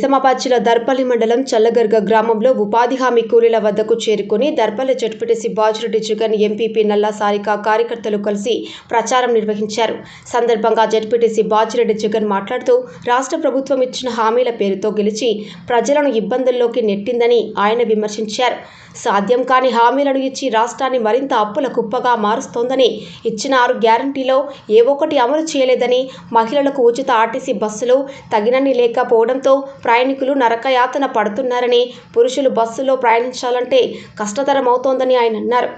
నిజామాబాద్ దర్పల్లి మండలం చల్లగర్గ గ్రామంలో ఉపాధి హామీ కూలీల వద్దకు చేరుకుని దర్పల్లి జడ్పీటీసీ బాజిరెడ్డి జగన్ ఎంపీపీ నల్లా సారిక కార్యకర్తలు కలిసి ప్రచారం నిర్వహించారు. సందర్భంగా జడ్పీటీసీ బాజిరెడ్డి జగన్ మాట్లాడుతూ రాష్ట్ర ప్రభుత్వం ఇచ్చిన హామీల పేరుతో గెలిచి ప్రజలను ఇబ్బందుల్లోకి నెట్టిందని ఆయన విమర్శించారు. సాధ్యం కాని హామీలను ఇచ్చి రాష్ట్రాన్ని మరింత అప్పుల కుప్పగా మారుస్తోందని ఇచ్చిన ఆరు గ్యారంటీలో ఏ ఒక్కటి అమలు చేయలేదని మహిళలకు ఉచిత ఆర్టీసీ బస్సులు తగినన్ని లేకపోవడంతో ప్రయాణికులు నరకయాతన పడుతున్నారని పురుషులు బస్సులో ప్రయాణించాలంటే కష్టతరం అవుతోందని ఆయన అన్నారు.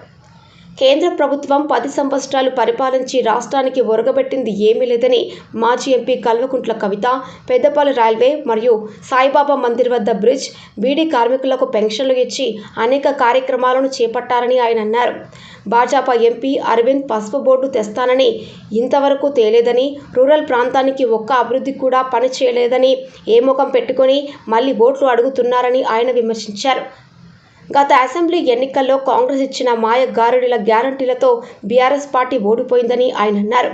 కేంద్ర ప్రభుత్వం పది సంవత్సరాలు పరిపాలించి రాష్ట్రానికి ఒరగబెట్టింది ఏమీ లేదని మాజీ ఎంపీ కల్వకుంట్ల కవిత పెద్దపల్లి రైల్వే మరియు సాయిబాబా మందిర్ వద్ద బ్రిడ్జ్ బీడీ కార్మికులకు పెన్షన్లు ఇచ్చి అనేక కార్యక్రమాలను చేపట్టారని ఆయన అన్నారు. భాజపా ఎంపీ అరవింద్ పసుపు బోర్డు తెస్తానని ఇంతవరకు తేలేదని రూరల్ ప్రాంతానికి ఒక్క అభివృద్ధి కూడా పని చేయలేదని ఏ ముఖం పెట్టుకొని మళ్ళీ ఓట్లు అడుగుతున్నారని ఆయన విమర్శించారు. గత అసెంబ్లీ ఎన్నికల్లో కాంగ్రెస్ ఇచ్చిన మాయ గారుడిల గ్యారంటీలతో బీఆర్ఎస్ పార్టీ ఓడిపోయిందని ఆయన అన్నారు.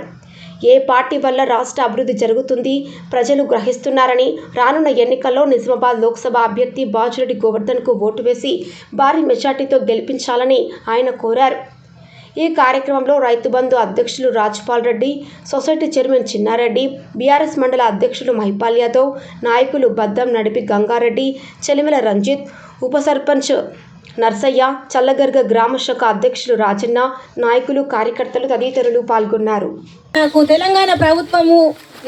ఏ పార్టీ వల్ల రాష్ట్ర అభివృద్ధి జరుగుతుంది ప్రజలు గ్రహిస్తున్నారని రానున్న ఎన్నికల్లో నిజామాబాద్ లోక్సభ అభ్యర్థి బాజిరెడ్డి గోవర్ధన్కు ఓటు వేసి భారీ మెజార్టీతో గెలిపించాలని ఆయన కోరారు. ఈ కార్యక్రమంలో రైతు బంధు అధ్యక్షులు Rajpal Reddy society chairman Chinnareddy BRS మండల అధ్యక్షులు మహిపాల్ యాదవ్ నాయకులు బద్దం నడిపి గంగారెడ్డి చెలిమెల రంజిత్ ఉప సర్పంచ్ నర్సయ్య చల్లగర్గ గ్రామ శాఖ అధ్యక్షులు రాజన్న నాయకులు కార్యకర్తలు తదితరులు పాల్గొన్నారు. నాకు తెలంగాణ ప్రభుత్వము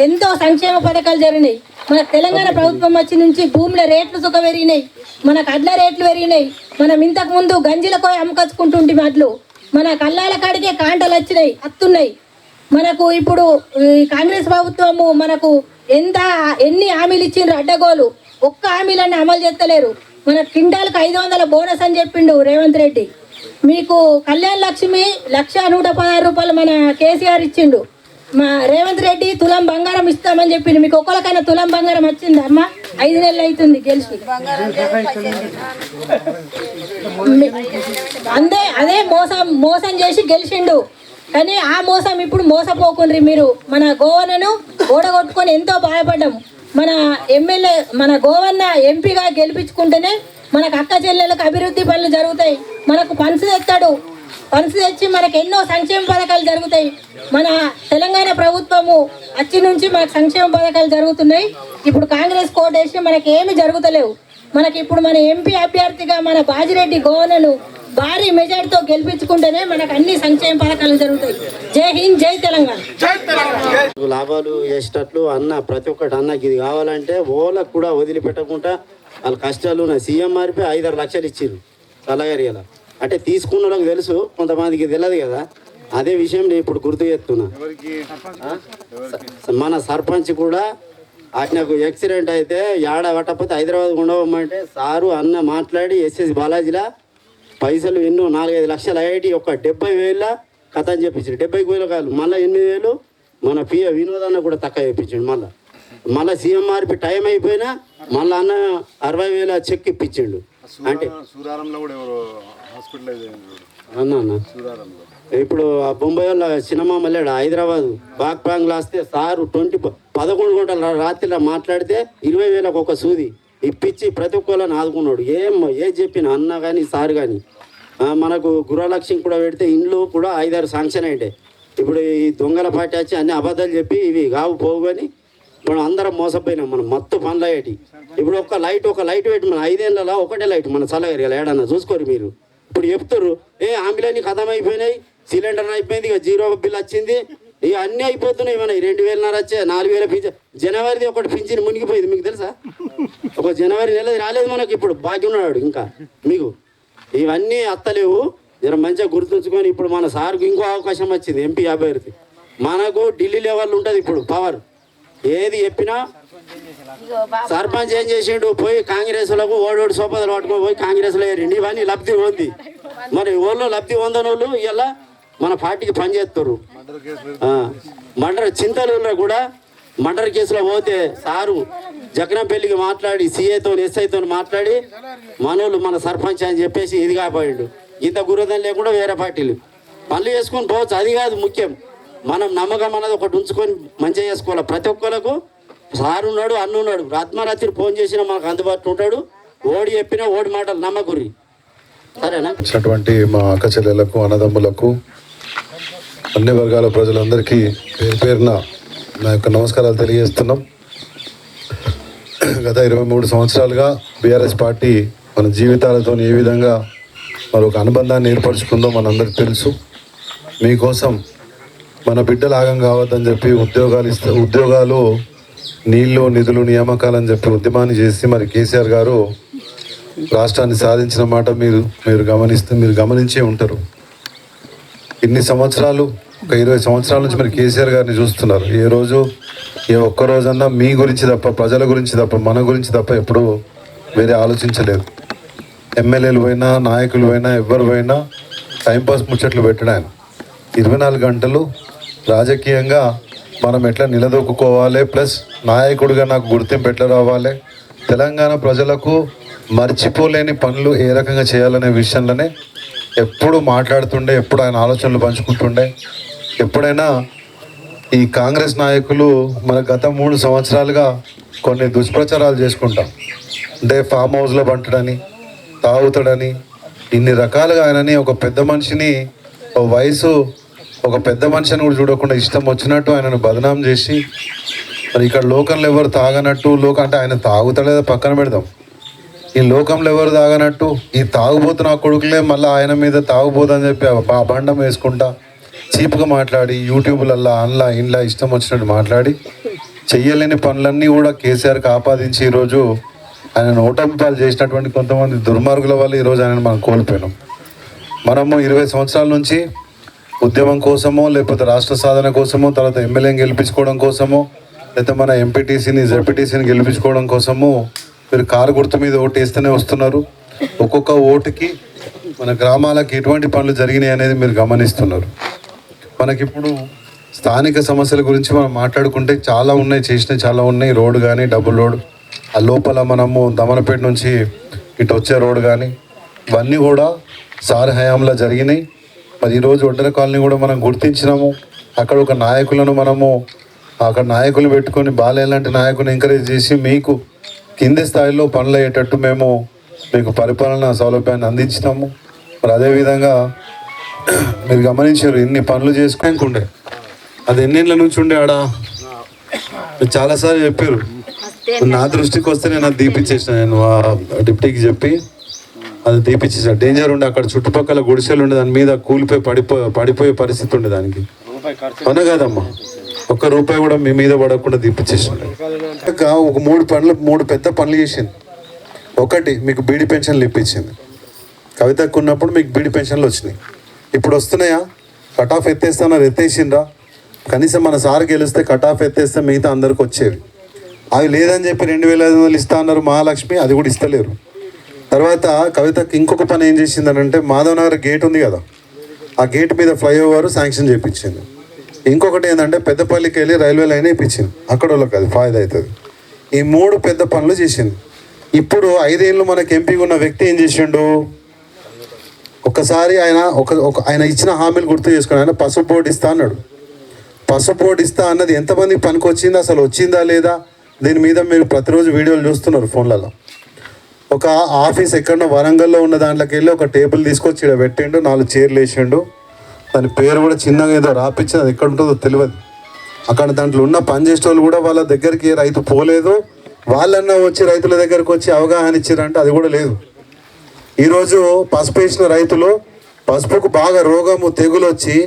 ఎంతో సంక్షేమ పథకాలు జరిగినాయి. మన తెలంగాణ ప్రభుత్వం వచ్చి నుంచి భూముల రేట్లు సుఖ పెరిగినాయి మన కడ్ల రేట్లు పెరిగినాయి. మనం ఇంతకు ముందు గంజిలకు అమ్మకచ్చుకుంటుంటే అట్లు మన కళ్ళాల కాడికే కాంటలు వచ్చినాయి అత్తున్నాయి. మనకు ఇప్పుడు కాంగ్రెస్ ప్రభుత్వము మనకు ఎంత ఎన్ని హామీలు ఇచ్చిండ్రు అడ్డగోలు. ఒక్క హామీలన్నీ అమలు చేస్తలేరు. మన క్వింటాల్కి ఐదు వందల బోనస్ అని చెప్పిండు రేవంత్ రెడ్డి. మీకు కళ్యాణ్ లక్ష్మి లక్ష నూట పదహారు రూపాయలు మన కేసీఆర్ ఇచ్చిండు. మా రేవంత్ రెడ్డి తులం బంగారం ఇస్తామని చెప్పిండు. మీకు ఒక్కరికైనా తులం బంగారం వచ్చింది అమ్మ? ఐదు నెలలు అవుతుంది గెలిచి. అందే అదే మోసం మోసం చేసి గెలిచిండు. కానీ ఆ మోసం ఇప్పుడు మోసపోకుండ్రి మీరు. మన గోవనను ఓడగొట్టుకొని ఎంతో బాధపడ్డాము మన ఎమ్మెల్యే మన గోవన్న ఎంపీగా గెలిపించుకుంటేనే మనకు అక్క చెల్లెలకు అభివృద్ధి పనులు జరుగుతాయి. మనకు పంచు తెస్తాడు. పంచు తెచ్చి మనకు ఎన్నో సంక్షేమ పథకాలు జరుగుతాయి. మన తెలంగాణ ప్రభుత్వము అచ్చి నుంచి మనకు సంక్షేమ పథకాలు జరుగుతున్నాయి. ఇప్పుడు కాంగ్రెస్ కోటేసి వేసి మనకి ఏమి జరుగుతలేవు. మనకి ఇప్పుడు మన ఎంపీ అభ్యర్థిగా మన బాజిరెడ్డి గోవన్నను భారీ మెజార్టీతో గెలిపించుకుంటేనే మనకు అన్ని సంక్షేమ పథకాలు జరుగుతాయి. జై హింద్ జై తెలంగాణ. లాభాలు వేసేటట్లు అన్న ప్రతి ఒక్కటి అన్నకి ఇది కావాలంటే ఓలకు కూడా వదిలిపెట్టకుండా వాళ్ళ కష్టాలు ఉన్నాయి. సీఎం మారిపోయి ఐదారు లక్షలు ఇచ్చిర్రు చల్లగరిగల అంటే తీసుకున్న వాళ్ళకి తెలుసు కొంతమందికి తెలియదు కదా. అదే విషయం నేను ఇప్పుడు గుర్తు చేస్తున్నా. మన సర్పంచ్ కూడా ఆయనకు యాక్సిడెంట్ అయితే ఏడ పట్టకపోతే హైదరాబాద్ ఉండవమ్మంటే సారు అన్న మాట్లాడి ఎస్ఎస్ బాలాజీలా పైసలు ఎన్నో నాలుగైదు లక్షలు అయ్యేటి ఒక డెబ్బై వేల కథ అని చెప్పించాడు. డెబ్బై వేలు కాదు మళ్ళీ ఎనిమిది వేలు మన పిఏ వినోద్ అన్న కూడా తక్కువ చెప్పించాడు మళ్ళీ. మళ్ళీ సీఎం ఆర్పి టైం అయిపోయినా మళ్ళీ అన్న అరవై వేల చెక్ ఇప్పించిండు. అంటే. అన్న అన్న. ఇప్పుడు ఆ బొంబాయి వాళ్ళ సినిమా మళ్ళాడు హైదరాబాద్. బాగ్ పాంగ్ వస్తే సారు ట్వంటీ పదకొండు గంటల రాత్రిలో మాట్లాడితే ఇరవై వేలకు ఒక సూది. ఇప్పించి ప్రతి ఒక్కళ్ళని ఆదుకున్నాడు. ఏం ఏ చెప్పిన అన్న కానీ సార్ కానీ మనకు గృహలక్ష్యం కూడా పెడితే ఇండ్లు కూడా ఐదారు శాంక్షన్ అయ్యే ఇప్పుడు ఈ దొంగల పార్టీ వచ్చి అన్ని అబద్ధాలు చెప్పి ఇవి కావు పోవు కానీ ఇప్పుడు అందరం మోసపోయినాం మనం మత్తు పనులు అయ్యేటి. ఇప్పుడు ఒక లైట్ ఒక లైట్ పెట్టి మన ఐదేళ్ళలో ఒకటే లైట్ మన చల్లగరియాలి ఏడన్నా చూసుకోరు మీరు. ఇప్పుడు చెప్తారు ఏ ఆంబులెన్స్ ఖతం అయిపోయినాయి సిలిండర్ అయిపోయింది ఇక జీరో బిల్ వచ్చింది ఇక అన్నీ అయిపోతున్నాయి మన రెండు వేలన్నర వచ్చే నాలుగు వేల పింఛన్ జనవరిది ఒకటి పింఛన్ మునిగిపోయింది మీకు తెలుసా? ఒక జనవరి నెలది రాలేదు మనకి ఇప్పుడు బాకీ ఉన్నాడు ఇంకా మీకు. ఇవన్నీ అత్తలేవు. జర మంచిగా గుర్తుంచుకొని ఇప్పుడు మన సార్కు ఇంకో అవకాశం వచ్చింది ఎంపీ అభ్యర్థి. మనకు ఢిల్లీ లెవెల్ ఉంటుంది ఇప్పుడు పవర్. ఏది చెప్పినా సర్పంచ్ ఏం చేసిండు? పోయి కాంగ్రెస్లకు ఓడోడు సోపదలు పట్టుకొని పోయి కాంగ్రెస్లో ఏరిండి. ఇవన్నీ లబ్ధి ఉంది. మరి ఊళ్ళో లబ్ధి పొందని వాళ్ళు ఇలా మన పార్టీకి పనిచేస్తారు మర్డర్ చింతలూరులో కూడా మర్డర్ కేసులో పోతే సారు జగనంపల్లికి మాట్లాడి సీఏతో ఎస్ఐతో మాట్లాడి మనోళ్ళు మన సర్పంచ్ అని చెప్పేసి ఇది కాపాడిండు ఇంత గురుదం లేకుండా వేరే పార్టీలు. పనులు చేసుకొని పోవచ్చు అది కాదు ముఖ్యం. మనం నమ్మకం అన్నది ఒకటి ఉంచుకొని మంచిగా చేసుకోవాలి. ప్రతి ఒక్కరికి సార్ ఉన్నాడు అన్న ఉన్నాడు. రాత్మరాత్రి ఫోన్ చేసినా మాకు అందుబాటులో ఉంటాడు. ఓడి చెప్పినా ఓడి మాటలు నమ్మకుర్రి సరేనా? మా అక్క చెల్లెలకు అన్నదమ్ములకు అన్ని వర్గాల ప్రజలందరికీ పేరు పేరున నా యొక్క నమస్కారాలు తెలియజేస్తున్నాం. గత ఇరవై మూడు సంవత్సరాలుగా బీఆర్ఎస్ పార్టీ మన జీవితాలతో ఏ విధంగా మరి ఒక అనుబంధాన్ని ఏర్పరచుకుందో మనందరికి తెలుసు. మీకోసం మన బిడ్డలు ఆగం కావద్దని చెప్పి ఉద్యోగాలు ఇస్తే ఉద్యోగాలు నీళ్ళు నిధులు నియామకాలని చెప్పి ఉద్యమాన్ని చేసి మరి కేసీఆర్ గారు రాష్ట్రాన్ని సాధించిన మాట మీరు మీరు గమనిస్తే మీరు గమనించే ఉంటారు. ఇన్ని సంవత్సరాలు ఒక ఇరవై సంవత్సరాల నుంచి మరి కేసీఆర్ గారిని చూస్తున్నారు. ఏ రోజు ఏ ఒక్క రోజన్నా మీ గురించి తప్ప ప్రజల గురించి తప్ప మన గురించి తప్ప ఎప్పుడూ వేరే ఆలోచించలేదు. ఎమ్మెల్యేలు పోయినా నాయకులు పోయినా ఎవరు పోయినా టైంపాస్ ముచ్చట్లు పెట్టడం ఆయన. ఇరవై నాలుగు గంటలు రాజకీయంగా మనం ఎట్లా నిలదొక్కుకోవాలి ప్లస్ నాయకుడిగా నాకు గుర్తింపు ఎట్లా రావాలి తెలంగాణ ప్రజలకు మర్చిపోలేని పనులు ఏ రకంగా చేయాలనే విషయంలోనే ఎప్పుడు మాట్లాడుతుండే ఎప్పుడు ఆయన ఆలోచనలు పంచుకుంటుండే. ఎప్పుడైనా ఈ కాంగ్రెస్ నాయకులు మన గత మూడు సంవత్సరాలుగా కొన్ని దుష్ప్రచారాలు చేసుకుంటాం. అంటే ఫామ్ హౌస్లో పంటడని తాగుతాడని ఇన్ని రకాలుగా ఆయనని ఒక పెద్ద మనిషిని వయసు ఒక పెద్ద మనిషిని కూడా చూడకుండా ఇష్టం వచ్చినట్టు ఆయనను బదనాం చేసి మరి ఇక్కడ లోకంలో ఎవరు తాగనట్టు లోక అంటే ఆయన తాగుతాడేదో పక్కన పెడదాం. ఈ లోకంలో ఎవరు తాగనట్టు? ఈ తాగుబోతు నా కొడుకులే మళ్ళీ ఆయన మీద తాగుబోతు చెప్పి ఆ బండం వేసుకుంటా చీప్గా మాట్లాడి యూట్యూబ్లల్లా అన్లా ఇండ్లా ఇష్టం వచ్చినట్టు మాట్లాడి చెయ్యలేని పనులన్నీ కూడా కేసీఆర్కి ఆపాదించి ఈరోజు ఆయన ఓటమి పాలు చేసినటువంటి కొంతమంది దుర్మార్గుల వల్ల ఈరోజు ఆయన మనం కోల్పోయినాం. మనము ఇరవై సంవత్సరాల నుంచి ఉద్యమం కోసమో లేకపోతే రాష్ట్ర సాధన కోసమో తర్వాత ఎమ్మెల్యేని గెలిపించుకోవడం కోసమో లేకపోతే మన ఎంపీటీసీని జెడ్పీటీసీని గెలిపించుకోవడం కోసము మీరు కారు గుర్తు మీద ఓటు వేస్తూనే వస్తున్నారు. ఒక్కొక్క ఓటుకి మన గ్రామాలకు ఎటువంటి పనులు జరిగినాయి అనేది మీరు గమనిస్తున్నారు. మనకిప్పుడు స్థానిక సమస్యల గురించి మనం మాట్లాడుకుంటే చాలా ఉన్నాయి చేసినవి చాలా ఉన్నాయి. రోడ్డు కానీ డబుల్ రోడ్ ఆ లోపల మనము దమనపేట నుంచి ఇటు వచ్చే రోడ్ కానీ ఇవన్నీ కూడా సార్ హయాంలో జరిగినాయి. మరి ఈరోజు ఒడ్డర కాలనీ కూడా మనం గుర్తించినాము. అక్కడ ఒక నాయకులను మనము అక్కడ నాయకులు పెట్టుకొని బాలయ్య లాంటి నాయకుని ఎంకరేజ్ చేసి మీకు కింది స్థాయిలో పనులు అయ్యేటట్టు మేము మీకు పరిపాలన సౌలభ్యాన్ని అందించినాము. మరి అదేవిధంగా మీరు గమనించారు ఇన్ని పనులు చేసుకోకుండే అది ఎన్నేళ్ళ నుంచి ఉండే ఆడ? చాలాసార్లు చెప్పారు. నా దృష్టికి వస్తే నేను అది దీపించేసిన నేను ఆ డిప్టీకి చెప్పి అది దీపించేసాను. డేంజర్ ఉండే అక్కడ చుట్టుపక్కల గుడిసెలు ఉండే దాని మీద కూలిపోయి పడిపో పడిపోయే పరిస్థితి ఉండే దానికి. అవునా కాదమ్మా? ఒక్క రూపాయి కూడా మీ మీద పడకుండా దీపించేసిండు ఇంకా ఒక మూడు పనులు మూడు పెద్ద పనులు చేసింది ఒకటి మీకు బీడి పెన్షన్లు ఇప్పించింది. కవితకు ఉన్నప్పుడు మీకు బీడి పెన్షన్లు వచ్చినాయి. ఇప్పుడు వస్తున్నాయా? కట్ ఆఫ్ ఎత్తేస్తున్నారు ఎత్తేసిండ్రా? కనీసం మన సార్ గెలిస్తే కట్ ఆఫ్ ఎత్తేస్తే మిగతా అందరికి వచ్చేవి. అవి లేదని చెప్పి రెండు వేల ఐదు వందలు ఇస్తా అన్నారు మహాలక్ష్మి అది కూడా ఇస్తలేరు. తర్వాత కవితకి ఇంకొక పని ఏం చేసిందనంటే మాధవ్ నగర్ గేట్ ఉంది కదా ఆ గేట్ మీద ఫ్లైఓవర్ శాంక్షన్ చేయించింది ఇంకొకటి ఏంటంటే పెద్దపల్లికి వెళ్ళి రైల్వే లైన్ ఇప్పించింది. అక్కడ వాళ్ళకి అది ఫాయిదా అవుతుంది. ఈ మూడు పెద్ద పనులు చేసింది. ఇప్పుడు ఐదేళ్ళు మనకి ఎంపీగా ఉన్న వ్యక్తి ఏం చేసిండు? ఒకసారి ఆయన ఒక ఒక ఆయన ఇచ్చిన హామీలు గుర్తు చేసుకుని ఆయన పసుపు బోర్డు ఇస్తా అన్నాడు. పసుపు బోర్డు ఇస్తా అన్నది ఎంతమందికి పనికి వచ్చింది? అసలు వచ్చిందా లేదా? దీని మీద మీరు ప్రతిరోజు వీడియోలు చూస్తున్నారు ఫోన్లలో. ఒక ఆఫీస్ ఎక్కడో వరంగల్లో ఉన్న దాంట్లోకి వెళ్ళి ఒక టేబుల్ తీసుకొచ్చి ఇక్కడ పెట్టిండు నాలుగు చైర్లు వేసిండు. దాని పేరు కూడా చిన్నగా ఏదో రాపించింది అది ఎక్కడ ఉంటుందో తెలియదు. అక్కడ దాంట్లో ఉన్న పని చేసే వాళ్ళు కూడా వాళ్ళ దగ్గరికి రైతు పోలేదు. వాళ్ళన్నా వచ్చి రైతుల దగ్గరకు వచ్చి అవగాహన ఇచ్చారంటే అది కూడా లేదు. ఈరోజు పసుపు వేసిన రైతులు పసుపుకు బాగా రోగము తెగులు వచ్చి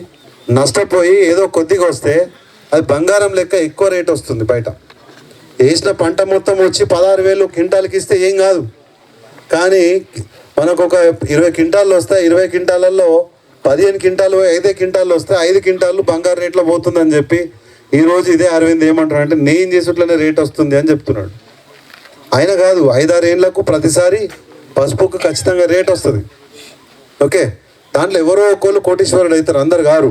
నష్టపోయి ఏదో కొద్దిగా వస్తే అది బంగారం లెక్క ఎక్కువ రేట్ వస్తుంది బయట. వేసిన పంట మొత్తం వచ్చి పదహారు వేలు క్వింటాల్కి ఇస్తే ఏం కాదు. కానీ మనకు ఒక ఇరవై క్వింటాల్లో వస్తాయి ఇరవై క్వింటాలలో పదిహేను క్వింటాలు ఐదే క్వింటాలు వస్తే ఐదు క్వింటాలు బంగారు రేట్లో పోతుందని చెప్పి ఈరోజు ఇదే అరవింద్ ఏమంటాడు అంటే నేను చేసేట్లనే రేట్ వస్తుంది అని చెప్తున్నాడు. ఆయన కాదు ఐదారు ఏళ్ళకు ప్రతిసారి పసుపుకు ఖచ్చితంగా రేట్ వస్తుంది. ఓకే? దాంట్లో ఎవరో ఒకళ్ళు కోటీశ్వరుడు అవుతారు అందరు గారు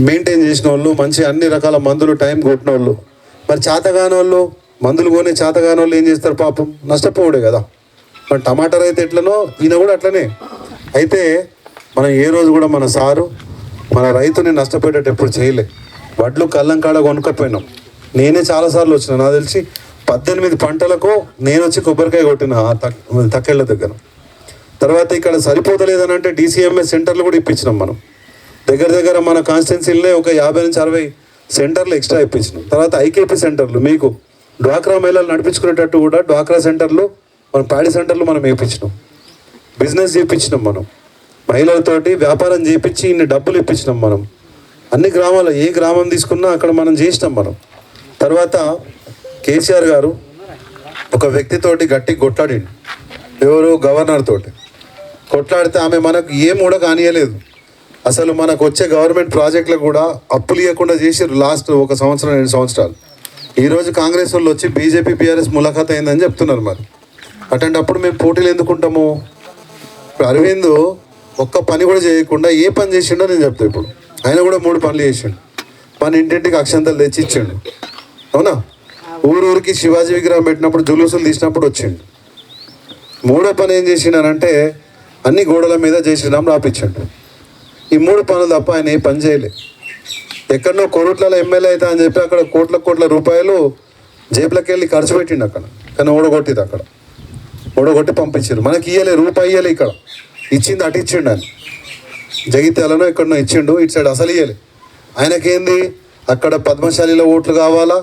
మెయింటైన్ చేసిన వాళ్ళు మంచి అన్ని రకాల మందులు టైం కొట్టిన వాళ్ళు మరి చేతగాని వాళ్ళు మందులు కొనే చేతగాని వాళ్ళు ఏం చేస్తారు పాపం? నష్టపోవడే కదా. మరి టమాటా రైతు ఎట్లనో ఈయన కూడా అట్లనే. అయితే మనం ఏ రోజు కూడా మన సారు మన రైతుని నష్టపోయేటట్టు ఎప్పుడు చేయలే. వడ్లు కళ్ళం కాడ కొనుక్కపోయినాం. నేనే చాలాసార్లు వచ్చిన నాకు తెలిసి పద్దెనిమిది పంటలకు నేను వచ్చి కొబ్బరికాయ కొట్టిన తక్ తక్కెళ్ళ దగ్గర. తర్వాత ఇక్కడ సరిపోతలేదని అంటే డీసీఎంఎస్ సెంటర్లు కూడా ఇప్పించినాం మనం. దగ్గర దగ్గర మన కాన్స్టిట్యున్సీలనే ఒక యాభై నుంచి అరవై సెంటర్లు ఎక్స్ట్రా ఇప్పించినాం. తర్వాత ఐకేపీ సెంటర్లు మీకు డ్వాక్రా మహిళలు నడిపించుకునేటట్టు కూడా డ్వాక్రా సెంటర్లు మన ప్యాడీ సెంటర్లు మనం వేయించినాం బిజినెస్ చేయించినాం మనం. మహిళలతోటి వ్యాపారం చేయించి ఇన్ని డబ్బులు ఇప్పించినాం మనం. అన్ని గ్రామాలు ఏ గ్రామం తీసుకున్నా అక్కడ మనం చేసినాం మనం. తర్వాత కేసీఆర్ గారు ఒక వ్యక్తితోటి గట్టి కొట్లాడిండు. ఎవరు గవర్నర్ తోటి. కొట్లాడితే ఆమె మనకు ఏం కూడా కానియలేదు. అసలు మనకు వచ్చే గవర్నమెంట్ ప్రాజెక్టులు కూడా అప్పులు ఇవ్వకుండా చేసారు లాస్ట్ ఒక సంవత్సరం రెండు సంవత్సరాలు. ఈరోజు కాంగ్రెస్ వాళ్ళు వచ్చి బీజేపీ బీఆర్ఎస్ ములాఖాత్ అయిందని చెప్తున్నారు మరి. అట్లాంటప్పుడు మేము పోటీలు ఎందుకుంటాము? అరవింద్ ఒక్క పని కూడా చేయకుండా ఏ పని చేసిండో నేను చెప్తాను ఇప్పుడు. ఆయన కూడా మూడు పనులు చేసిండు. మన ఇంటింటికి అక్షంతలు తెచ్చి ఇచ్చిండు అవునా? ఊరూరికి శివాజీ విగ్రహం పెట్టినప్పుడు జులుసులు తీసినప్పుడు వచ్చిండు. మూడో పని ఏం చేసిండనంటే అన్ని గోడల మీద జై శ్రీరామ్ రాపించండు ఈ మూడు పనులు తప్ప ఆయన ఏ పని చేయలే. ఎక్కడో కోట్లలో ఎమ్మెల్యే అవుతా అని చెప్పి అక్కడ కోట్ల కోట్ల రూపాయలు జేబులోకి వెళ్ళి ఖర్చు పెట్టిండు అక్కడ. కానీ ఓడగొట్టింది అక్కడ. ఓడగొట్టి పంపించారు మనకి ఇయ్యలే రూపాయి ఇయ్యలే ఇక్కడ. ఇచ్చింది అటు ఇచ్చిండు ఆయన. జగిత్యాలను ఎక్కడనో ఇచ్చిండు ఇటు సైడ్ అసలు ఇయ్యలే. ఆయనకేంది? అక్కడ పద్మశాలిలో ఓట్లు కావాలా?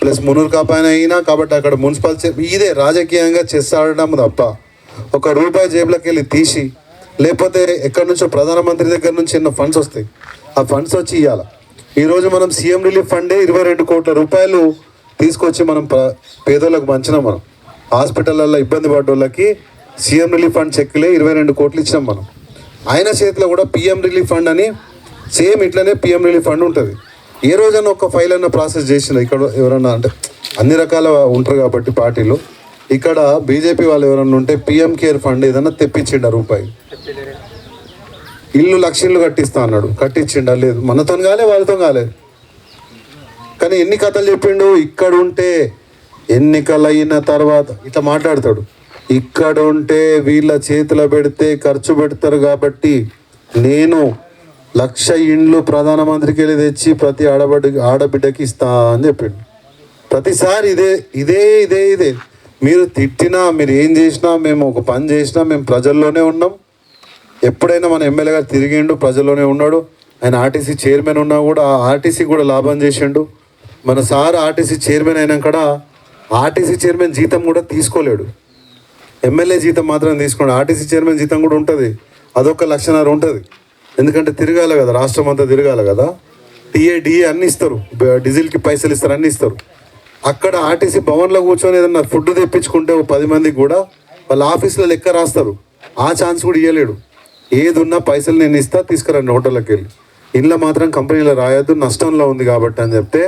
ప్లస్ మునూరు కాపాయన అయినా కాబట్టి అక్కడ మున్సిపల్ ఇదే రాజకీయంగా చెస్ ఆడడం తప్ప ఒక రూపాయి జేబులోకి వెళ్ళి తీసి లేకపోతే ఎక్కడి నుంచో ప్రధానమంత్రి దగ్గర నుంచి ఎన్నో ఫండ్స్ వస్తాయి. ఆ ఫండ్స్ వచ్చి ఇవ్వాల ఈరోజు మనం సీఎం రిలీఫ్ ఫండే ఇరవై రెండు కోట్ల రూపాయలు తీసుకొచ్చి మనం పేదోళ్ళకి పేదోళ్ళకు పంచినాం మనం. హాస్పిటల్లో ఇబ్బంది పడ్డ వాళ్ళకి సీఎం రిలీఫ్ ఫండ్ చెక్లే ఇరవై రెండు కోట్లు ఇచ్చినాం మనం. ఆయన చేతిలో కూడా పిఎం రిలీఫ్ ఫండ్ అని సేమ్ ఇట్లనే పిఎం రిలీఫ్ ఫండ్ ఉంటుంది. ఏ రోజైనా ఒక ఫైల్ అన్న ప్రాసెస్ చేసిన ఇక్కడ ఎవరన్నా అంటే అన్ని రకాల ఉంటారు కాబట్టి పార్టీలు. ఇక్కడ బీజేపీ వాళ్ళు ఎవరన్నా ఉంటే పిఎం కేర్ ఫండ్ ఏదన్నా తెప్పించిండ రూపాయి? ఇల్లు లక్ష ఇల్లు కట్టిస్తా అన్నాడు. కట్టించిండా? లేదు. మనతో కాలే వాళ్ళతో కాలేదు కానీ ఎన్ని కథలు చెప్పిండు? ఇక్కడ ఉంటే ఎన్నికలు అయిన తర్వాత ఇట్లా మాట్లాడతాడు. ఇక్కడ ఉంటే వీళ్ళ చేతిలో పెడితే ఖర్చు పెడతారు కాబట్టి నేను లక్ష ఇండ్లు ప్రధానమంత్రికి వెళ్ళి తెచ్చి ప్రతి ఆడబడి ఆడబిడ్డకి ఇస్తా అని చెప్పిండు. ప్రతిసారి ఇదే ఇదే ఇదే ఇదే. మీరు తిట్టినా మీరు ఏం చేసినా మేము ఒక పని చేసినా మేము ప్రజల్లోనే ఉన్నాం. ఎప్పుడైనా మన ఎమ్మెల్యే గారు తిరిగిండు ప్రజల్లోనే ఉన్నాడు. ఆయన ఆర్టీసీ చైర్మన్ ఉన్నా కూడా ఆ ఆర్టీసీ కూడా లాభం చేసిండు. మన సార్ ఆర్టీసీ చైర్మన్ అయినా కూడా ఆర్టీసీ చైర్మన్ జీతం కూడా తీసుకోలేడు. ఎమ్మెల్యే జీతం మాత్రం తీసుకోండి. ఆర్టీసీ చైర్మన్ జీతం కూడా ఉంటుంది. అదొక లక్షణాలు ఉంటుంది. ఎందుకంటే తిరగాలి కదా రాష్ట్రం అంతా తిరగాలి కదా. టీఏ డిఏ అన్ని ఇస్తారు. డీజిల్కి పైసలు ఇస్తారు అన్ని ఇస్తారు. అక్కడ ఆర్టీసీ భవన్లో కూర్చొని ఏదన్నా ఫుడ్ తెప్పించుకుంటే ఒక పది మందికి కూడా వాళ్ళ ఆఫీసులో లెక్క రాస్తారు. ఆ ఛాన్స్ కూడా ఇవ్వలేడు ఏది ఉన్నా పైసలు నేను ఇస్తా తీసుకురండి హోటల్లోకి వెళ్ళి. ఇంట్లో మాత్రం కంపెనీలో రాయొద్దు నష్టంలో ఉంది కాబట్టి అని చెప్తే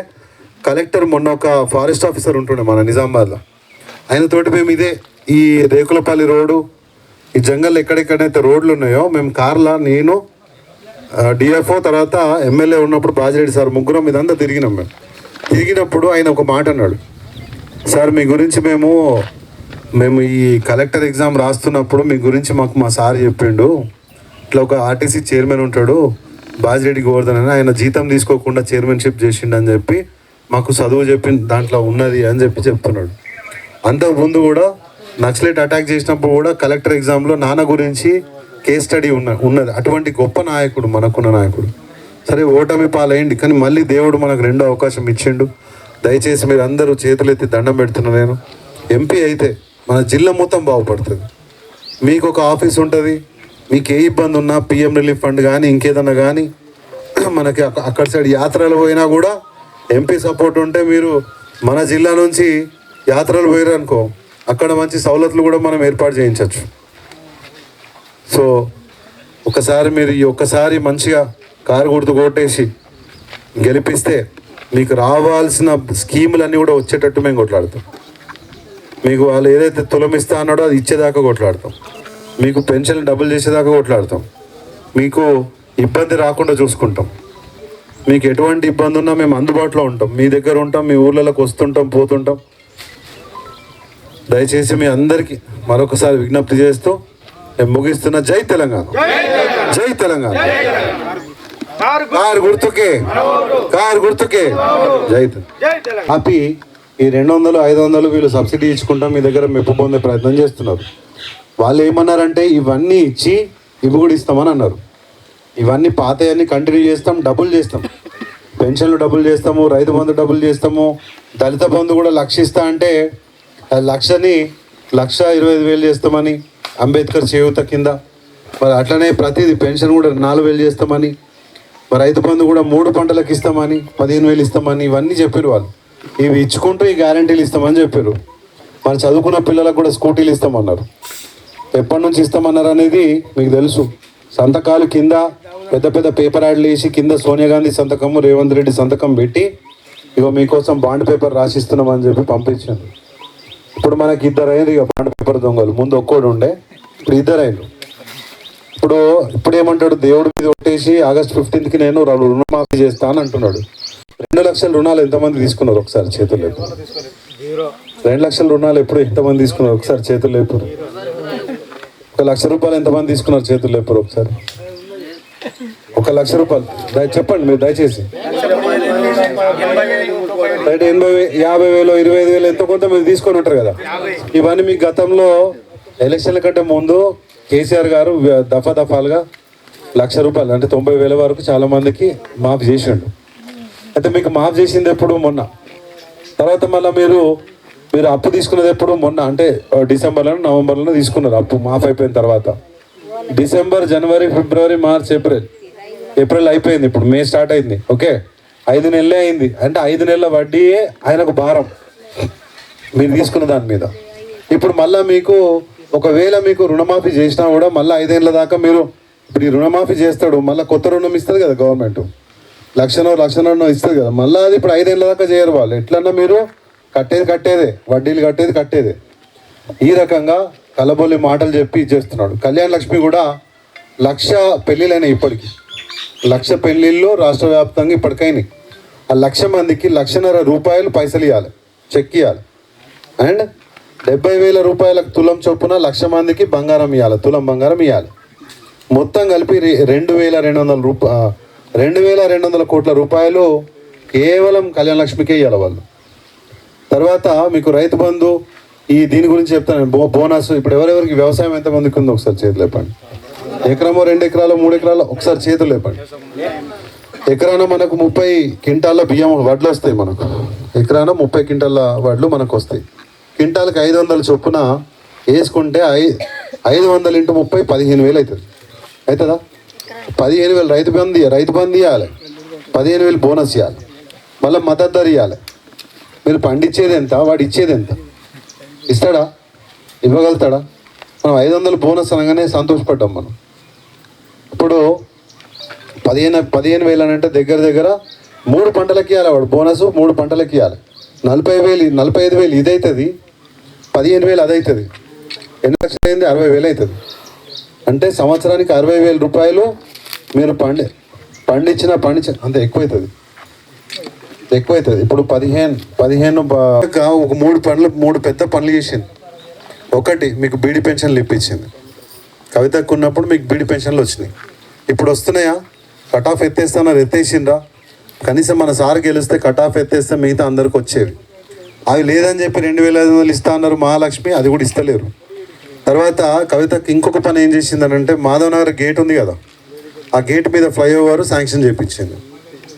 కలెక్టర్ మొన్న ఒక ఫారెస్ట్ ఆఫీసర్ ఉంటుండే మన నిజామాబాద్లో. ఆయనతోటి మేము ఇదే ఈ రేకులపల్లి రోడ్డు ఈ జంగల్ ఎక్కడెక్కడైతే రోడ్లు ఉన్నాయో మేము కార్లా నేను డిఎఫ్ఓ తర్వాత ఎమ్మెల్యే ఉన్నప్పుడు బాజిరెడ్డి సార్ ముగ్గురం ఇదంతా తిరిగినాం మేము. తిరిగినప్పుడు ఆయన ఒక మాట అన్నాడు. సార్ మీ గురించి మేము మేము ఈ కలెక్టర్ ఎగ్జామ్ రాస్తున్నప్పుడు మీ గురించి మాకు మా సార్ చెప్పిండు. ఇట్లా ఒక ఆర్టీసీ చైర్మన్ ఉంటాడు బాజిరెడ్డి గోవర్ధన్ అని ఆయన జీతం తీసుకోకుండా చైర్మన్షిప్ చేసిండు అని చెప్పి మాకు చదువు చెప్పి దాంట్లో ఉన్నది అని చెప్పి చెప్తున్నాడు. అంతకు ముందు కూడా నక్సలైట్ అటాక్ చేసినప్పుడు కూడా కలెక్టర్ ఎగ్జామ్లో నాన్న గురించి కేస్ స్టడీ ఉన్న ఉన్నది. అటువంటి గొప్ప నాయకుడు మనకున్న నాయకుడు. సరే ఓటమి పాలయ్యండి కానీ మళ్ళీ దేవుడు మనకు రెండో అవకాశం ఇచ్చిండు. దయచేసి మీరు అందరూ చేతులెత్తి దండం పెడుతున్నా నేను. ఎంపీ అయితే మన జిల్లా మొత్తం బాగుపడుతుంది. మీకు ఒక ఆఫీస్ ఉంటుంది మీకు ఏ ఇబ్బంది ఉన్నా పిఎం రిలీఫ్ ఫండ్ కానీ ఇంకేదన్నా కానీ మనకి అక్క- అక్కడ సైడ్ యాత్రలు పోయినా కూడా ఎంపీ సపోర్ట్ ఉంటే మీరు మన జిల్లా నుంచి యాత్రలు పోయారనుకో అక్కడ మంచి సవలతులు కూడా మనం ఏర్పాటు చేయించవచ్చు. సో ఒకసారి మీరు ఈ ఒక్కసారి మంచిగా కారు గుర్తు కొట్టేసి గెలిపిస్తే మీకు రావాల్సిన స్కీములన్నీ కూడా వచ్చేటట్టు మేము కొట్లాడతాం. మీకు వాళ్ళు ఏదైతే తులమిస్తా అన్నాడో అది ఇచ్చేదాకా కొట్లాడతాం. మీకు పెన్షన్ డబుల్ చేసేదాకా కొట్లాడతాం. మీకు ఇబ్బంది రాకుండా చూసుకుంటాం. మీకు ఎటువంటి ఇబ్బంది ఉన్నా మేము అందుబాటులో ఉంటాం. మీ దగ్గర ఉంటాం మీ ఊర్లలోకి వస్తుంటాం పోతుంటాం. దయచేసి మీ అందరికీ మరొకసారి విజ్ఞప్తి చేస్తూ నేను ముగిస్తున్న జై తెలంగాణ. జై తెలంగాణ. కారు గుర్తుకే కారు గుర్తుకే. జై హ్యాపీ ఈ రెండు వందలు ఐదు వందలు వీళ్ళు సబ్సిడీ ఇచ్చుకుంటాం మీ దగ్గర మెప్పు పొందే ప్రయత్నం చేస్తున్నారు. వాళ్ళు ఏమన్నారంటే ఇవన్నీ ఇచ్చి ఇవి కూడా ఇస్తామని అన్నారు. ఇవన్నీ పాతయన్ని కంటిన్యూ చేస్తాం డబుల్ చేస్తాం. పెన్షన్లు డబుల్ చేస్తాము రైతు బంధు డబుల్ చేస్తాము. దళిత బంధు కూడా లక్ష ఇస్తా అంటే లక్షని లక్ష ఇరవై ఐదు వేలు చేస్తామని అంబేద్కర్ చేయూత కింద. మరి అట్లనే ప్రతిదీ పెన్షన్ కూడా నాలుగు వేలు చేస్తామని మరి రైతు బంధు కూడా మూడు పంటలకు ఇస్తామని పదిహేను వేలు ఇస్తామని ఇవన్నీ చెప్పారు వాళ్ళు. ఇవి ఇచ్చుకుంటూ ఈ గ్యారంటీలు ఇస్తామని చెప్పారు మరి చదువుకున్న పిల్లలకు కూడా స్కూటీలు ఇస్తామన్నారు. ఎప్పటి నుంచి ఇస్తామన్నారు అనేది మీకు తెలుసు. సంతకాలు కింద పెద్ద పెద్ద పేపర్ యాడ్లు వేసి కింద సోనియా గాంధీ సంతకము రేవంత్ రెడ్డి సంతకం పెట్టి ఇగో మీకోసం బాండ్ పేపర్ రాసిస్తున్నామని చెప్పి పంపించాను ఇప్పుడు మనకి ఇద్దరు అయ్యారు ఇక పండు పేపర్ దొంగలు. ముందు ఒక్కోడు ఉండే ఇప్పుడు ఇద్దరు అయ్యారు ఇప్పుడు ఇప్పుడు ఏమంటాడు దేవుడి మీద కొట్టేసి ఆగస్ట్ ఫిఫ్టీన్త్కి నేను రుణమాఫీ చేస్తా అని అంటున్నాడు. రెండు లక్షల రుణాలు ఎంతమంది తీసుకున్నారు ఒకసారి చేతులు లేపు? రెండు లక్షల రుణాలు ఎప్పుడు ఎంతమంది తీసుకున్నారు ఒకసారి చేతులు లేపు ఒక లక్ష రూపాయలు ఎంతమంది తీసుకున్నారు చేతులు లేపరు ఒకసారి? ఒక లక్ష రూపాయలు. చెప్పండి మీరు దయచేసి. రైట్ ఎనభై యాభై వేలు ఇరవై ఐదు వేలు ఎంతో కొంత మీరు తీసుకొని ఉంటారు కదా. ఇవన్నీ మీ గతంలో ఎలక్షన్ల కంటే ముందు కేసీఆర్ గారు దఫా దఫాలుగా లక్ష రూపాయలు అంటే తొంభై వేల వరకు చాలా మందికి మాఫ్ చేసిండు. అయితే మీకు మాఫ్ చేసింది ఎప్పుడు? మొన్న. తర్వాత మళ్ళీ మీరు మీరు అప్పు తీసుకున్నది ఎప్పుడు? మొన్న. అంటే డిసెంబర్లో నవంబర్లో తీసుకున్నారు అప్పు. మాఫ్ అయిపోయిన తర్వాత. డిసెంబర్ జనవరి ఫిబ్రవరి మార్చ్ ఏప్రిల్. ఏప్రిల్ అయిపోయింది ఇప్పుడు. మే స్టార్ట్ అయింది. ఓకే? ఐదు నెలలే అయింది. అంటే ఐదు నెలల వడ్డీయే ఆయనకు భారం. మీరు తీసుకున్న దాని మీద. ఇప్పుడు మళ్ళీ మీకు ఒకవేళ మీకు రుణమాఫీ చేసినా కూడా మళ్ళీ ఐదేళ్ళ దాకా మీరు ఇప్పుడు ఈ రుణమాఫీ చేస్తాడు మళ్ళీ కొత్త రుణం ఇస్తుంది కదా గవర్నమెంట్. లక్షనో లక్షనో ఇస్తుంది కదా. మళ్ళీ అది ఇప్పుడు ఐదేళ్ళ దాకా చేయరు వాళ్ళు. ఎట్లన్నా మీరు కట్టేది కట్టేదే వడ్డీలు కట్టేది కట్టేదే. ఈ రకంగా కలబోలి మాటలు చెప్పి చేస్తున్నాడు. కళ్యాణ్ లక్ష్మి కూడా లక్ష పెళ్ళిళ్ళైనాయి ఇప్పటికి. లక్ష పెళ్ళిళ్ళు రాష్ట్ర వ్యాప్తంగా ఇప్పటికైనాయి. ఆ లక్ష మందికి లక్షన్నర రూపాయలు పైసలు ఇవ్వాలి చెక్ ఇవ్వాలి అండ్ డెబ్బై వేల రూపాయల తులం చొప్పున లక్ష మందికి బంగారం ఇవ్వాలి తులం బంగారం ఇవ్వాలి మొత్తం కలిపి రెండు వేల రెండు వందల రూపా రెండు వేల రెండు వందల కోట్ల రూపాయలు కేవలం కళ్యాణ లక్ష్మికే ఇవ్వాలి వాళ్ళు. తర్వాత మీకు రైతు బంధు ఈ దీని గురించి చెప్తాను బో బోనస్ ఇప్పుడు ఎవరెవరికి వ్యవసాయం ఎంత మందికి ఉందో ఒకసారి చేతులు లేపండి. ఎకరమో రెండు ఎకరాలు మూడు ఎకరాలు ఒకసారి చేతులు లేపండి. ఎకరాన మనకు ముప్పై క్వింటాల బియ్యం వడ్లు వస్తాయి మనకు. ఎకరాన ముప్పై క్వింటాల వడ్లు మనకు వస్తాయి. క్వింటాలకు ఐదు వందల చొప్పున వేసుకుంటే ఐ ఐదు వందల ఇంటూ ముప్పై పదిహేను వేలు అవుతుంది. అవుతుందా? పదిహేను వేలు రైతు బంధు రైతు బంధు ఇవ్వాలి పదిహేను వేలు బోనస్ ఇవ్వాలి మళ్ళీ మద్దతు ధర ఇవ్వాలి మీరు పండించేది ఎంత వాడు ఇచ్చేది ఎంత? ఇస్తాడా? ఇవ్వగలుగుతాడా? మనం ఐదు వందలు బోనస్ అనగానే సంతోషపడ్డాం మనం. ఇప్పుడు పదిహేను పదిహేను వేలు అని అంటే దగ్గర దగ్గర మూడు పంటలకి ఇవ్వాలి వాడు. బోనస్ మూడు పంటలకి ఇవ్వాలి నలభై వేలు నలభై ఐదు వేలు ఇది అవుతుంది పదిహేను వేలు అది అవుతుంది ఎన్ని లక్షలు అయింది? అరవై వేలు అవుతుంది అంటే సంవత్సరానికి అరవై వేల రూపాయలు మీరు పండి పండించిన పండించిన అంత ఎక్కువైతుంది. ఎక్కువైతుంది. ఇప్పుడు పదిహేను పదిహేను ఒక మూడు పనులు మూడు పెద్ద పనులు చేసింది. ఒకటి మీకు బీడీ పెన్షన్లు ఇప్పించింది. కవితకు ఉన్నప్పుడు మీకు బీడీ పెన్షన్లు వచ్చినాయి. ఇప్పుడు వస్తున్నాయా? కట్ ఆఫ్ ఎత్తేస్తున్నారు ఎత్తేసిండ్రా. కనీసం మన సార్ గెలిస్తే కట్ ఆఫ్ ఎత్తేస్తే మిగతా అందరికి వచ్చేవి. అవి లేదని చెప్పి రెండు వేల ఐదు వందలు ఇస్తా అన్నారు మహాలక్ష్మి అది కూడా ఇస్తలేరు. తర్వాత కవితకి ఇంకొక పని ఏం చేసిందనంటే మాధవ్ నగర్ గేట్ ఉంది కదా ఆ గేట్ మీద ఫ్లైఓవర్ శాంక్షన్ చేయించింది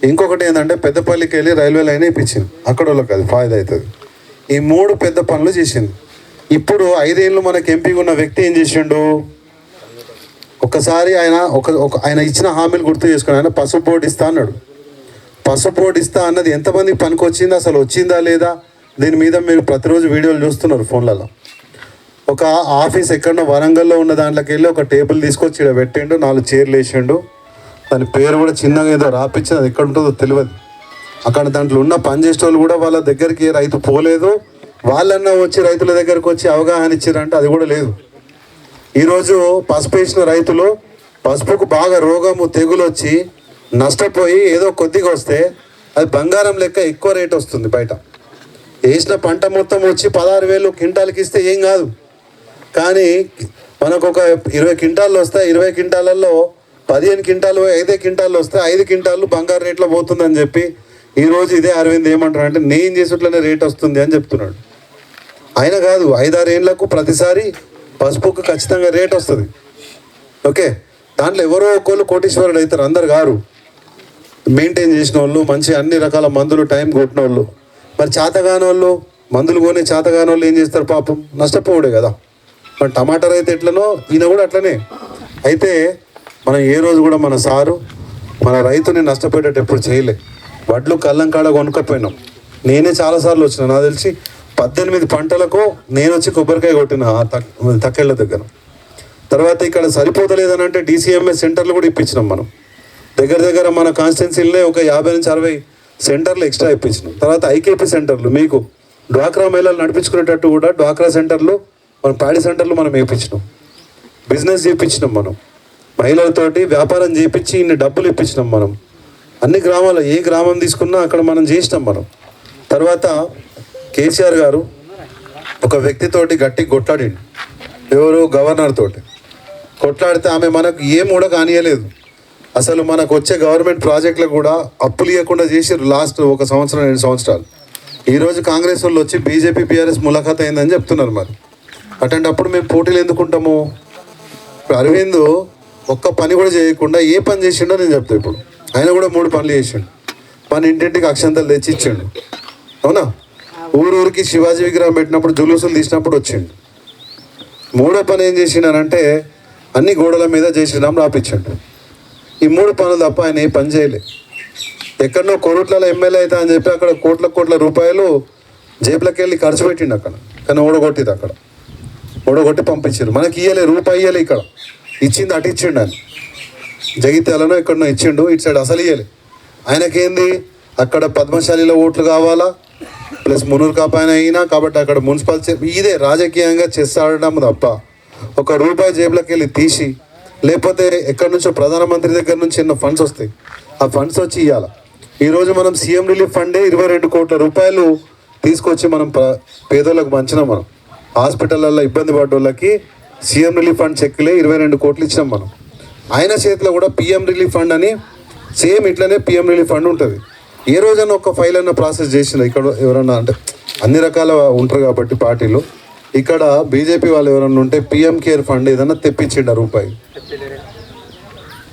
ఇంకొకటి ఏంటంటే పెద్దపల్లికి వెళ్ళి రైల్వే లైన్ ఇప్పించింది అక్కడ వాళ్ళకి అది ఫాయిదా అవుతుంది. ఈ మూడు పెద్ద పనులు చేసింది. ఇప్పుడు ఐదేళ్ళు మనకి ఎంపీగా ఉన్న వ్యక్తి ఏం చేసిండు? ఒకసారి ఆయన ఒక ఒక ఆయన ఇచ్చిన హామీలు గుర్తు చేసుకుని ఆయన పసుపు బోర్డు ఇస్తా అన్నాడు. పసుపు బోర్డు ఇస్తా అన్నది ఎంతమందికి పనికి వచ్చింది అసలు వచ్చిందా లేదా? దీని మీద మీరు ప్రతిరోజు వీడియోలు చూస్తున్నారు ఫోన్లలో. ఒక ఆఫీస్ ఎక్కడో వరంగల్లో ఉన్న దాంట్లోకి వెళ్ళి ఒక టేబుల్ తీసుకొచ్చి ఇక్కడ పెట్టిండు నాలుగు చైర్లు వేసిండు. దాని పేరు కూడా చిన్నగా ఏదో రాపించింది అది ఎక్కడ ఉంటుందో తెలియదు. అక్కడ దాంట్లో ఉన్న పని చేసే వాళ్ళు కూడా వాళ్ళ దగ్గరికి రైతు పోలేదు. వాళ్ళన్నా వచ్చి రైతుల దగ్గరకు వచ్చి అవగాహన ఇచ్చారంటే అది కూడా లేదు. ఈరోజు పసుపు వేసిన రైతులు పసుపుకు బాగా రోగము తెగులు వచ్చి నష్టపోయి ఏదో కొద్దిగా వస్తే అది బంగారం లెక్క ఎక్కువ రేట్ వస్తుంది బయట. వేసిన పంట మొత్తం వచ్చి పదహారు వేలు క్వింటాల్కి ఇస్తే ఏం కాదు. కానీ మనకు ఒక ఇరవై క్వింటాల్లో వస్తాయి ఇరవై క్వింటాలలో పదిహేను క్వింటాలు ఐదే క్వింటాలు వస్తే ఐదు క్వింటాలు బంగారు రేట్లో పోతుందని చెప్పి ఈరోజు ఇదే అరవింద్ ఏమంటాడు అంటే నేను చేసేట్లనే రేట్ వస్తుంది అని చెప్తున్నాడు. అయినా కాదు ఐదారు ఏళ్ళకు ప్రతిసారి పసుపుకు ఖచ్చితంగా రేట్ వస్తుంది. ఓకే? దాంట్లో ఎవరో ఒకళ్ళు కోటీశ్వరుడు అవుతారు అందరు గారు మెయింటైన్ చేసిన వాళ్ళు మంచి అన్ని రకాల మందులు టైం కొట్టిన వాళ్ళు మరి చేతగాని వాళ్ళు మందులు కొనే చేతగాని వాళ్ళు ఏం చేస్తారు పాపం? నష్టపోవుడే కదా. మరి టమాటా రైతు ఎట్లనో ఈయన కూడా అట్లనే. అయితే మనం ఏ రోజు కూడా మన సారు మన రైతుని నష్టపోయేటట్టు ఎప్పుడు చేయలే. వడ్లు కళ్ళం కాడ కొనుక్కపోయినాం. నేనే చాలాసార్లు వచ్చిన నాకు తెలిసి పద్దెనిమిది పంటలకు నేను వచ్చి కొబ్బరికాయ కొట్టిన తక్ తక్కెళ్ళ దగ్గర. తర్వాత ఇక్కడ సరిపోతలేదని అంటే డీసీఎంఎస్ సెంటర్లు కూడా ఇప్పించినాం మనం. దగ్గర దగ్గర మన కాన్స్టిట్యున్సీలనే ఒక యాభై నుంచి అరవై సెంటర్లు ఎక్స్ట్రా ఇప్పించినాం. తర్వాత ఐకేపీ సెంటర్లు మీకు డ్వాక్రా మహిళలు నడిపించుకునేటట్టు కూడా డ్వాక్రా సెంటర్లు మన ప్యాడీ సెంటర్లు మనం వేయించినాం బిజినెస్ చేయించినాం మనం. మహిళలతోటి వ్యాపారం చేయించి ఇన్ని డబ్బులు ఇప్పించినాం మనం. అన్ని గ్రామాలు ఏ గ్రామం తీసుకున్నా అక్కడ మనం చేసినాం మనం. తర్వాత కేసీఆర్ గారు ఒక వ్యక్తితోటి గట్టి కొట్లాడిండు. ఎవరు గవర్నర్ తోటి. కొట్లాడితే ఆమె మనకు ఏం కూడా కానియలేదు. అసలు మనకు వచ్చే గవర్నమెంట్ ప్రాజెక్టులు కూడా అప్పులు ఇవ్వకుండా చేసిర్రు లాస్ట్ ఒక సంవత్సరం రెండు సంవత్సరాలు. ఈరోజు కాంగ్రెస్ వాళ్ళు వచ్చి బీజేపీ బీఆర్ఎస్ ములాఖాత్ అయిందని చెప్తున్నారు మరి. అట్లాంటప్పుడు మేము పోటీలు ఎందుకుంటాము? అరవింద్ ఒక్క పని కూడా చేయకుండా ఏ పని చేసిండో నేను చెప్తాను ఇప్పుడు. ఆయన కూడా మూడు పనులు చేసిండు. మన ఇంటింటికి అక్షంతలు తెచ్చి ఇచ్చిండు అవునా? ఊరు ఊరికి శివాజీ విగ్రహం పెట్టినప్పుడు జులూసులు తీసినప్పుడు వచ్చిండు. మూడో పని ఏం చేసిండనంటే అన్ని గోడల మీద జై శ్రీరామ్ ఈ మూడు పనులు తప్ప ఆయన ఏ పని చేయలే. ఎక్కడనో కోట్లలో ఎమ్మెల్యే అవుతా అని చెప్పి అక్కడ కోట్ల కోట్ల రూపాయలు జేబులోకి వెళ్ళి ఖర్చు పెట్టిండు అక్కడ. కానీ ఓడగొట్టింది అక్కడ. ఓడగొట్టి పంపించారు. మనకి ఇయ్యలే రూపాయి ఇయ్యలే ఇక్కడ. ఇచ్చింది అటు ఇచ్చిండు ఆయన. జగిత్యాలను ఎక్కడనో ఇచ్చిండు ఇటు సైడ్ అసలు ఇయ్యలే. ఆయనకేంది? అక్కడ పద్మశాలిలో ఓట్లు కావాలా? ప్లస్ మునూరు కాపాయన అయినా కాబట్టి అక్కడ మున్సిపల్ ఇదే రాజకీయంగా చెస్ ఆడడం తప్ప ఒక రూపాయి జేబులోకి వెళ్ళి తీసి లేకపోతే ఎక్కడి నుంచో ప్రధానమంత్రి దగ్గర నుంచి ఎన్నో ఫండ్స్ వస్తాయి. ఆ ఫండ్స్ వచ్చి ఇవ్వాల ఈరోజు మనం సీఎం రిలీఫ్ ఫండే ఇరవై రెండు కోట్ల రూపాయలు తీసుకొచ్చి మనం పేదోళ్ళకి పేదోళ్ళకు పంచినాం మనం. హాస్పిటల్లో ఇబ్బంది పడ్డ వాళ్ళకి సీఎం రిలీఫ్ ఫండ్ చెక్లే ఇరవై రెండు కోట్లు ఇచ్చినాం మనం. ఆయన చేతిలో కూడా పిఎం రిలీఫ్ ఫండ్ అని సేమ్ ఇట్లనే పిఎం రిలీఫ్ ఫండ్ ఉంటుంది. ఏ రోజైనా ఒక ఫైల్ అయినా ప్రాసెస్ చేసిన ఇక్కడ ఎవరన్నా అంటే అన్ని రకాల ఉంటారు కాబట్టి పార్టీలు. ఇక్కడ బీజేపీ వాళ్ళు ఎవరన్నా ఉంటే పిఎం కేర్ ఫండ్ ఏదైనా తెప్పించిండ రూపాయి?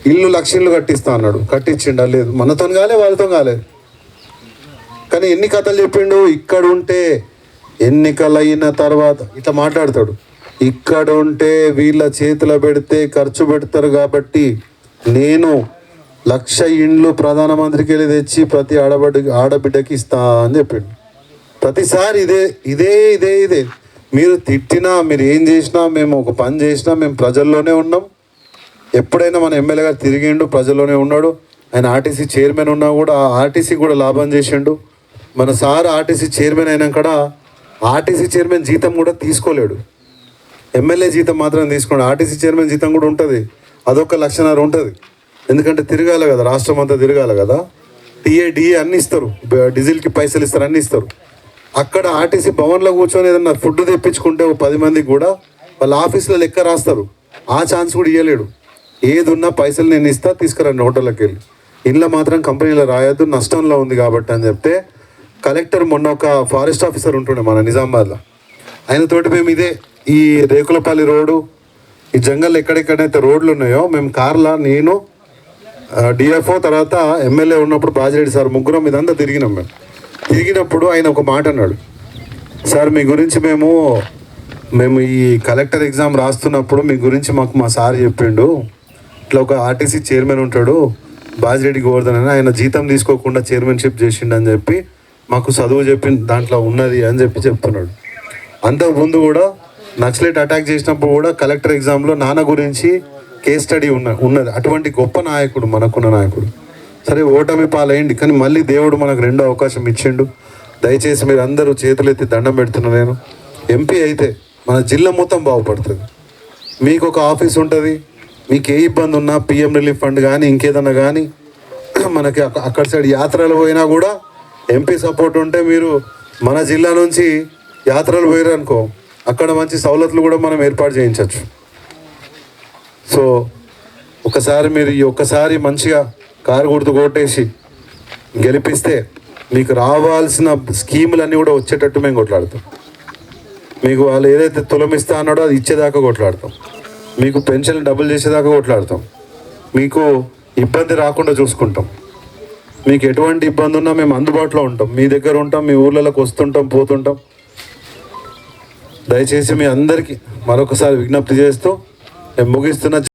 ఇల్లు లక్ష ఇల్లు కట్టిస్తా అన్నాడు. కట్టించిండా? లేదు. మనతో కాలే వాళ్ళతో కాలే. కానీ ఎన్ని కథలు చెప్పిండు? ఇక్కడ ఉంటే ఎన్నికలైన తర్వాత ఇట్లా మాట్లాడతాడు. ఇక్కడ ఉంటే వీళ్ళ చేతిలో పెడితే ఖర్చు పెడతారు కాబట్టి నేను లక్ష ఇండ్లు ప్రధానమంత్రికి వెళ్ళి తెచ్చి ప్రతి ఆడబిడ్డ ఆడబిడ్డకి ఇస్తా అని చెప్పిండు. ప్రతిసారి ఇదే ఇదే ఇదే ఇదే. మీరు తిట్టినా మీరు ఏం చేసినా మేము ఒక పని చేసినా మేము ప్రజల్లోనే ఉన్నాం. ఎప్పుడైనా మన ఎమ్మెల్యే గారు తిరిగిండు ప్రజల్లోనే ఉన్నాడు. ఆయన ఆర్టీసీ చైర్మన్ ఉన్నా కూడా ఆ ఆర్టీసీ కూడా లాభం చేసిండు. మన సార్ ఆర్టీసీ చైర్మన్ అయినా కూడా ఆర్టీసీ చైర్మన్ జీతం కూడా తీసుకోలేడు. ఎమ్మెల్యే జీతం మాత్రం తీసుకోండి. ఆర్టీసీ చైర్మన్ జీతం కూడా ఉంటుంది. అదొక లక్షన్నర ఉంటుంది. ఎందుకంటే తిరగాల కదా రాష్ట్రం అంతా తిరగాల కదా. టీఏ డిఏ అన్ని ఇస్తారు. డీజిల్కి పైసలు ఇస్తారు అన్ని ఇస్తారు. అక్కడ ఆర్టీసీ భవన్లో కూర్చొని ఏదన్నా ఫుడ్ తెప్పించుకుంటే ఒక పది మందికి కూడా వాళ్ళ ఆఫీస్లో లెక్క రాస్తారు. ఆ ఛాన్స్ కూడా ఇవ్వలేడు ఏది ఉన్నా పైసలు నేను ఇస్తా తీసుకురండి హోటల్లోకి వెళ్ళి ఇంట్లో మాత్రం కంపెనీలో రాయొద్దు నష్టంలో ఉంది కాబట్టి అని చెప్తే కలెక్టర్ మొన్న ఒక ఫారెస్ట్ ఆఫీసర్ ఉంటుండే మన నిజామాబాద్లో. ఆయనతోటి మేము ఇదే ఈ రేకులపల్లి రోడ్డు ఈ జంగల్ ఎక్కడెక్కడైతే రోడ్లు ఉన్నాయో మేము కార్లా నేను డిఎఫ్ఓ తర్వాత ఎమ్మెల్యే ఉన్నప్పుడు బాజిరెడ్డి సార్ ముగ్గురం ఇదంతా తిరిగినాం మేము. తిరిగినప్పుడు ఆయన ఒక మాట అన్నాడు. సార్ మీ గురించి మేము మేము ఈ కలెక్టర్ ఎగ్జామ్ రాస్తున్నప్పుడు మీ గురించి మాకు మా సార్ చెప్పిండు. ఇట్లా ఒక ఆర్టీసీ చైర్మన్ ఉంటాడు బాజిరెడ్డి గోవర్ధన్ అని ఆయన జీతం తీసుకోకుండా చైర్మన్షిప్ చేసిండు అని చెప్పి మాకు చదువు చెప్పింది దాంట్లో ఉన్నది అని చెప్పి చెప్తున్నాడు. అంతకుముందు కూడా నక్సలైట్ అటాక్ చేసినప్పుడు కూడా కలెక్టర్ ఎగ్జామ్లో నాన్న గురించి కేస్ స్టడీ ఉన్న ఉన్నది. అటువంటి గొప్ప నాయకుడు మనకున్న నాయకుడు. సరే ఓటమి పాలైంది. కానీ మళ్ళీ దేవుడు మనకు రెండో అవకాశం ఇచ్చిండు. దయచేసి మీరు అందరూ చేతులెత్తి దండం పెడుతున్నా నేను. ఎంపీ అయితే మన జిల్లా మొత్తం బాగుపడుతుంది. మీకు ఒక ఆఫీస్ ఉంటుంది. మీకు ఏ ఇబ్బంది ఉన్నా పిఎం రిలీఫ్ ఫండ్ కానీ ఇంకేదన్నా కానీ మనకి అక్క- అక్కడ సైడ్ యాత్రలు పోయినా కూడా ఎంపీ సపోర్ట్ ఉంటే మీరు మన జిల్లా నుంచి యాత్రలు పోయారనుకో అక్కడ మంచి సవలతులు కూడా మనం ఏర్పాటు చేయించవచ్చు సో ఒకసారి మీరు ఈ ఒక్కసారి మంచిగా కారు గుర్తు కొట్టేసి గెలిపిస్తే మీకు రావాల్సిన స్కీములన్నీ కూడా వచ్చేటట్టు మేము కొట్లాడతాం. మీకు వాళ్ళు ఏదైతే తులమిస్తా అన్నాడో అది ఇచ్చేదాకా కొట్లాడతాం. మీకు పెన్షన్ డబుల్ చేసేదాకా కొట్లాడతాం. మీకు ఇబ్బంది రాకుండా చూసుకుంటాం. మీకు ఎటువంటి ఇబ్బంది ఉన్నా మేము అందుబాటులో ఉంటాం. మీ దగ్గర ఉంటాం మీ ఊర్లలోకి వస్తుంటాం పోతుంటాం. దయచేసి మీ అందరికీ మరొకసారి విజ్ఞప్తి చేస్తూ నేను ముగిస్తున్న